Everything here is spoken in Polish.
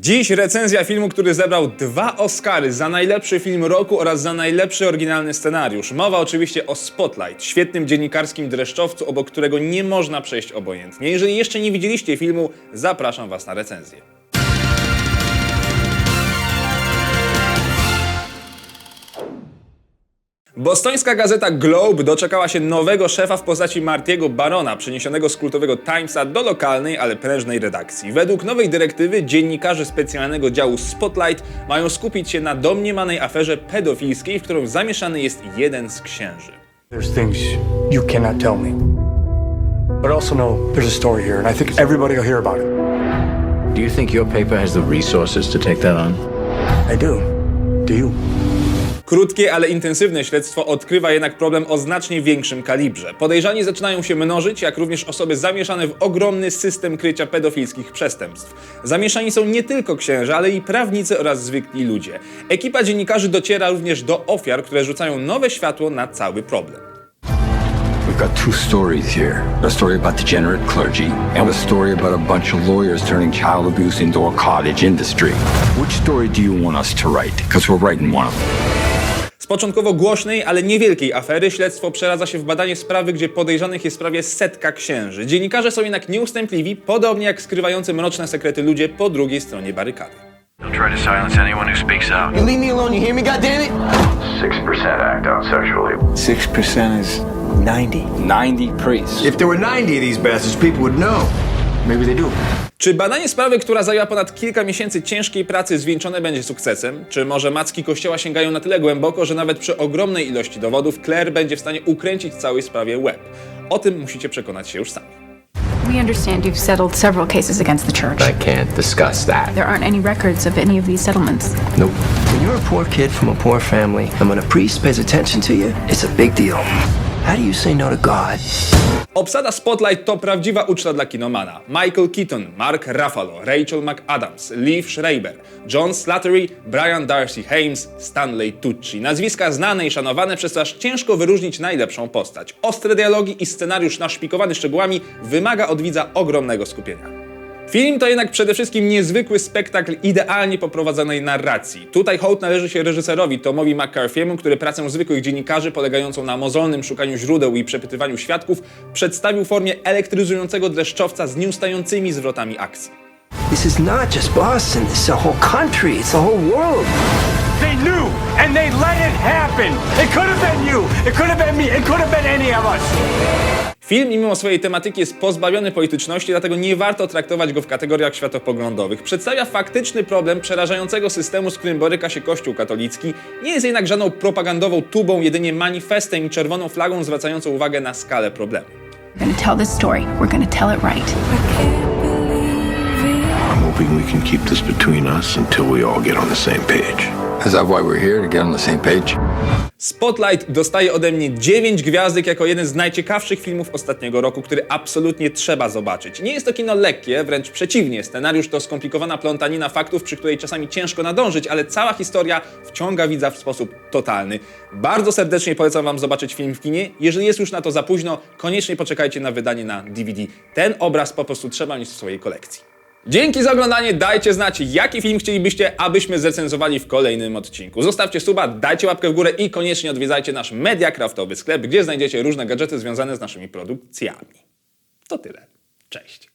Dziś recenzja filmu, który zebrał dwa Oscary za najlepszy film roku oraz za najlepszy oryginalny scenariusz. Mowa oczywiście o Spotlight, świetnym dziennikarskim dreszczowcu, obok którego nie można przejść obojętnie. Jeżeli jeszcze nie widzieliście filmu, zapraszam Was na recenzję. Bostońska gazeta Globe doczekała się nowego szefa w postaci Martiego Barona, przeniesionego z kultowego Timesa do lokalnej, ale prężnej redakcji. Według nowej dyrektywy dziennikarze specjalnego działu Spotlight mają skupić się na domniemanej aferze pedofilskiej, w którą zamieszany jest jeden z księży. There's things you cannot tell me. But also know there's a story here, and I think everybody will hear about it. Do you think your paper has the resources to take that on? I do. Do you? Krótkie, ale intensywne śledztwo odkrywa jednak problem o znacznie większym kalibrze. Podejrzani zaczynają się mnożyć, jak również osoby zamieszane w ogromny system krycia pedofilskich przestępstw. Zamieszani są nie tylko księża, ale i prawnicy oraz zwykli ludzie. Ekipa dziennikarzy dociera również do ofiar, które rzucają nowe światło na cały problem. We've got two stories here. A story about degenerate clergy and a story about a bunch of lawyers turning child abuse into a cottage industry. Which story do you want us to write? Because we're writing one of them. Z początkowo głośnej, ale niewielkiej afery śledztwo przeradza się w badanie sprawy, gdzie podejrzanych jest prawie setka księży. Dziennikarze są jednak nieustępliwi, podobnie jak skrywający mroczne sekrety ludzie po drugiej stronie barykady. Don't try to silence anyone who speaks out. You leave me alone, you hear me, goddammit? 6% act out sexually. 6% is 90. 90 priests. If there were 90 of these bastards, people would know. Maybe they do. Czy badanie sprawy, która zajęła ponad kilka miesięcy ciężkiej pracy, zwieńczone będzie sukcesem? Czy może macki kościoła sięgają na tyle głęboko, że nawet przy ogromnej ilości dowodów Claire będzie w stanie ukręcić całej sprawie łeb? O tym musicie przekonać się już sami. We understand you've settled several cases against the church. I can't discuss that. There aren't any records of any of these settlements. Nope. When you're a poor kid from a poor family, and when a priest pays attention to you, it's a big deal. How do you say no to God? Obsada Spotlight to prawdziwa uczta dla kinomana. Michael Keaton, Mark Ruffalo, Rachel McAdams, Liv Schreiber, John Slattery, Brian Darcy Hames, Stanley Tucci. Nazwiska znane i szanowane, przez co aż ciężko wyróżnić najlepszą postać. Ostre dialogi i scenariusz naszpikowany szczegółami wymaga od widza ogromnego skupienia. Film to jednak przede wszystkim niezwykły spektakl idealnie poprowadzonej narracji. Tutaj hołd należy się reżyserowi Tomowi McCarthy'emu, który pracę zwykłych dziennikarzy polegającą na mozolnym szukaniu źródeł i przepytywaniu świadków przedstawił w formie elektryzującego dreszczowca z nieustającymi zwrotami akcji. This is not just Boston, this is the whole country, it's the whole world. They knew, and they let it happen. It could have been you. It could have been me. It could have been any of us. Film mimo swojej tematyki jest pozbawiony polityczności, dlatego nie warto traktować go w kategoriach światopoglądowych. Przedstawia faktyczny problem przerażającego systemu, z którym boryka się Kościół katolicki. Nie jest jednak żadną propagandową tubą, jedynie manifestem i czerwoną flagą zwracającą uwagę na skalę problemu. We're gonna tell this story. We're gonna tell it right. I'm hoping we can keep this between us until we all get on the same page. Spotlight dostaje ode mnie 9 gwiazdek jako jeden z najciekawszych filmów ostatniego roku, który absolutnie trzeba zobaczyć. Nie jest to kino lekkie, wręcz przeciwnie. Scenariusz to skomplikowana plątanina faktów, przy której czasami ciężko nadążyć, ale cała historia wciąga widza w sposób totalny. Bardzo serdecznie polecam Wam zobaczyć film w kinie. Jeżeli jest już na to za późno, koniecznie poczekajcie na wydanie na DVD. Ten obraz po prostu trzeba mieć w swojej kolekcji. Dzięki za oglądanie, dajcie znać, jaki film chcielibyście, abyśmy zrecenzowali w kolejnym odcinku. Zostawcie suba, dajcie łapkę w górę i koniecznie odwiedzajcie nasz Mediacraftowy sklep, gdzie znajdziecie różne gadżety związane z naszymi produkcjami. To tyle. Cześć.